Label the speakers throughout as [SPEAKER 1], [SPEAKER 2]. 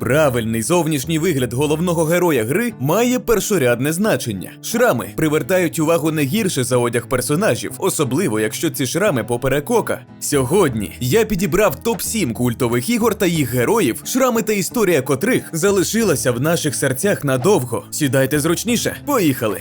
[SPEAKER 1] Правильний зовнішній вигляд головного героя гри має першорядне значення. Шрами привертають увагу не гірше за одяг персонажів, особливо якщо ці шрами поперекока. Сьогодні я підібрав топ-7 культових ігор та їх героїв, шрами та історія котрих залишилася в наших серцях надовго. Сідайте зручніше, поїхали!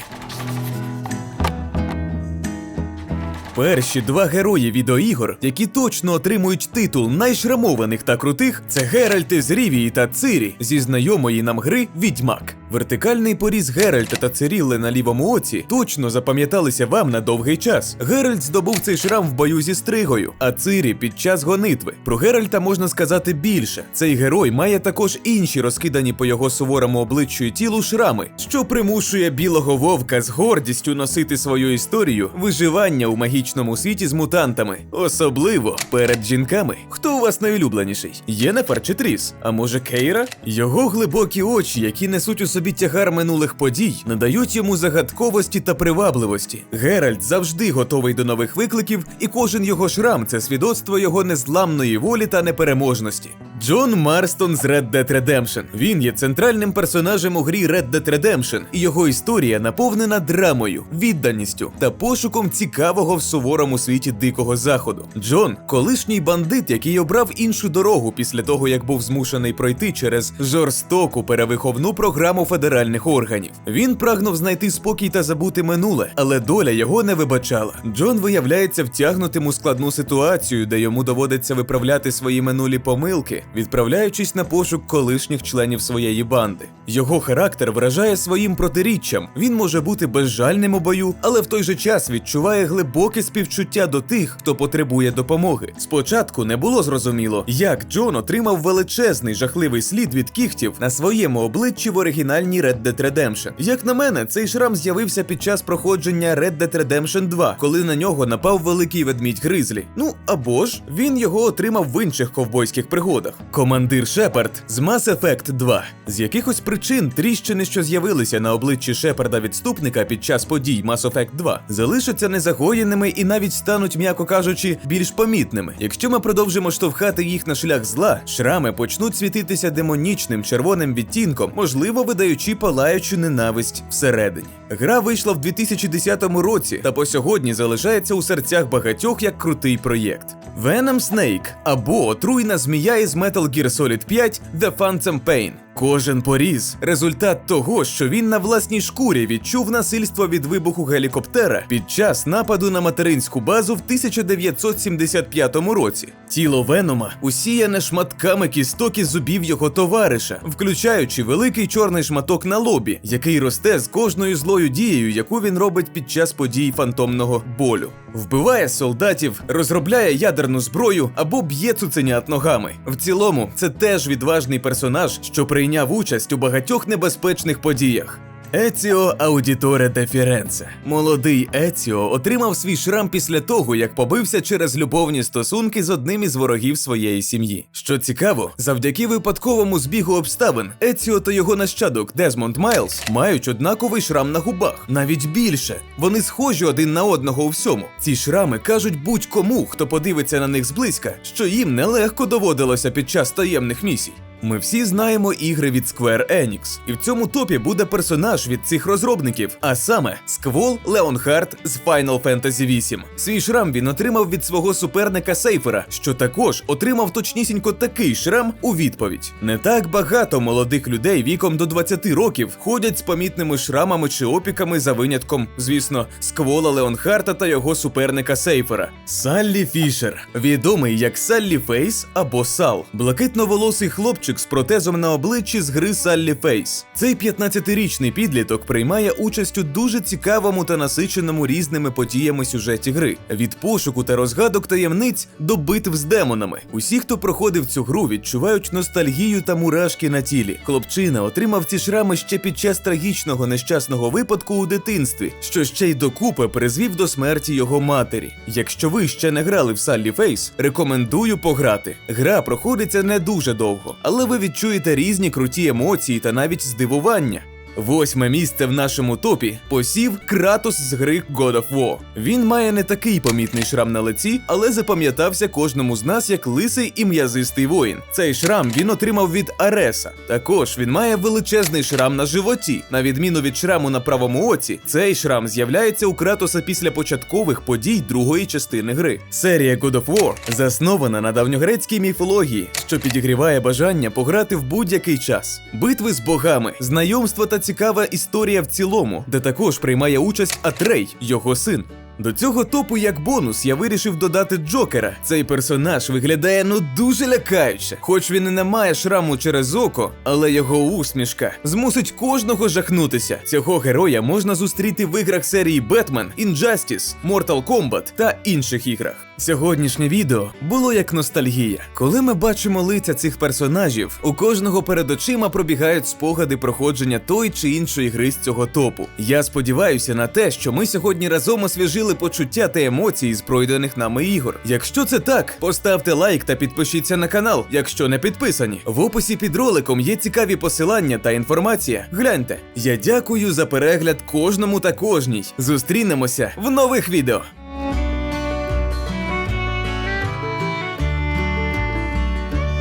[SPEAKER 1] Перші два герої відеоігор, які точно отримують титул найшрамованих та крутих, це Геральт з Рівії та Цирі зі знайомої нам гри Відьмак. Вертикальний поріз Геральта та Цирілли на лівому оці точно запам'яталися вам на довгий час. Геральт здобув цей шрам в бою зі стригою, а Цирі під час гонитви. Про Геральта можна сказати більше. Цей герой має також інші розкидані по його суворому обличчю і тілу шрами, що примушує білого вовка з гордістю носити свою історію виживання у магічному світі з мутантами, особливо перед жінками. Хто у вас найулюбленіший? Єнефер чи Тріс? А може Кейра? Його глибокі очі, які несуть у собі тягар минулих подій, надають йому загадковості та привабливості. Геральт завжди готовий до нових викликів, і кожен його шрам це свідоцтво його незламної волі та непереможності. Джон Марстон з Red Dead Redemption. Він є центральним персонажем у грі Red Dead Redemption, і його історія наповнена драмою, відданістю та пошуком цікавого в суворому світі дикого заходу. Джон колишній бандит, який обрав іншу дорогу після того, як був змушений пройти через жорстоку перевиховну програму федеральних органів. Він прагнув знайти спокій та забути минуле, але доля його не вибачала. Джон виявляється втягнутим у складну ситуацію, де йому доводиться виправляти свої минулі помилки, відправляючись на пошук колишніх членів своєї банди. Його характер вражає своїм протиріччям. Він може бути безжальним у бою, але в той же час відчуває глибоке співчуття до тих, хто потребує допомоги. Спочатку не було зрозуміло, як Джон отримав величезний жахливий слід від кіхтів на своєму обличчі в оригінальній Red Dead Redemption. Як на мене, цей шрам з'явився під час проходження Red Dead Redemption 2, коли на нього напав великий ведмідь Гризлі. Ну або ж він його отримав в інших ковбойських пригодах. Командир Шепард з Mass Effect 2. З якихось причин тріщини, що з'явилися на обличчі Шепарда відступника під час подій Mass Effect 2, залишаться незагоєними і навіть стануть, м'яко кажучи, більш помітними. Якщо ми продовжимо штовхати їх на шлях зла, шрами почнуть світитися демонічним червоним відтінком, можливо, видаючи палаючу ненависть всередині. Гра вийшла в 2010 році та по сьогодні залишається у серцях багатьох як крутий проєкт. Venom Snake або отруйна змія із Metal Gear Solid 5 The Phantom Pain. Кожен поріз результат того, що він на власній шкурі відчув насильство від вибуху гелікоптера під час нападу на материнську базу в 1975 році. Тіло Венома усіяне шматками кісток і зубів його товариша, включаючи великий чорний шматок на лобі, який росте з кожною злою дією, яку він робить під час подій фантомного болю. Вбиває солдатів, розробляє ядерну зброю або б'є цуценят ногами. В цілому, це теж відважний персонаж, що прийняв участь у багатьох небезпечних подіях. Еціо Аудіторе де Фіренце. Молодий Еціо отримав свій шрам після того, як побився через любовні стосунки з одним із ворогів своєї сім'ї. Що цікаво, завдяки випадковому збігу обставин, Еціо та його нащадок Дезмонд Майлз мають однаковий шрам на губах, навіть більше. Вони схожі один на одного у всьому. Ці шрами кажуть будь-кому, хто подивиться на них зблизька, що їм нелегко доводилося під час таємних місій. Ми всі знаємо ігри від Square Enix, і в цьому топі буде персонаж від цих розробників, а саме Сквол Леонхард з Final Fantasy VIII. Свій шрам він отримав від свого суперника Сейфера, що також отримав точнісінько такий шрам у відповідь. Не так багато молодих людей віком до 20 років ходять з помітними шрамами чи опіками за винятком, звісно, Сквола Леонхарта та його суперника Сейфера. Саллі Фішер, відомий як Саллі Фейс або Сал, блакитноволосий хлопчик з протезом на обличчі з гри Саллі Фейс. Цей 15-річний підліток приймає участь у дуже цікавому та насиченому різними подіями сюжеті гри: від пошуку та розгадок таємниць до битв з демонами. Усі, хто проходив цю гру, відчувають ностальгію та мурашки на тілі. Хлопчина отримав ці шрами ще під час трагічного нещасного випадку у дитинстві, що ще й докупи призвів до смерті його матері. Якщо ви ще не грали в Саллі Фейс, рекомендую пограти. Гра проходиться не дуже довго, але ви відчуєте різні круті емоції та навіть здивування. Восьме місце в нашому топі посів Кратос з гри God of War. Він має не такий помітний шрам на лиці, але запам'ятався кожному з нас як лисий і м'язистий воїн. Цей шрам він отримав від Ареса. Також він має величезний шрам на животі. На відміну від шраму на правому оці, цей шрам з'являється у Кратоса після початкових подій другої частини гри. Серія God of War заснована на давньогрецькій міфології, що підігріває бажання пограти в будь-який час. Битви з богами, знайомства та цікава історія в цілому, де також приймає участь Атрей, його син. До цього топу як бонус я вирішив додати Джокера. Цей персонаж виглядає ну дуже лякаюче. Хоч він і не має шраму через око, але його усмішка змусить кожного жахнутися. Цього героя можна зустріти в іграх серії Batman, Injustice, Mortal Kombat та інших іграх. Сьогоднішнє відео було як ностальгія. Коли ми бачимо лиця цих персонажів, у кожного перед очима пробігають спогади проходження той чи іншої гри з цього топу. Я сподіваюся на те, що ми сьогодні разом освіжили почуття та емоції з пройдених нами ігор. Якщо це так, поставте лайк та підпишіться на канал, якщо не підписані. В описі під роликом є цікаві посилання та інформація. Гляньте. Я дякую за перегляд кожному та кожній. Зустрінемося в нових відео.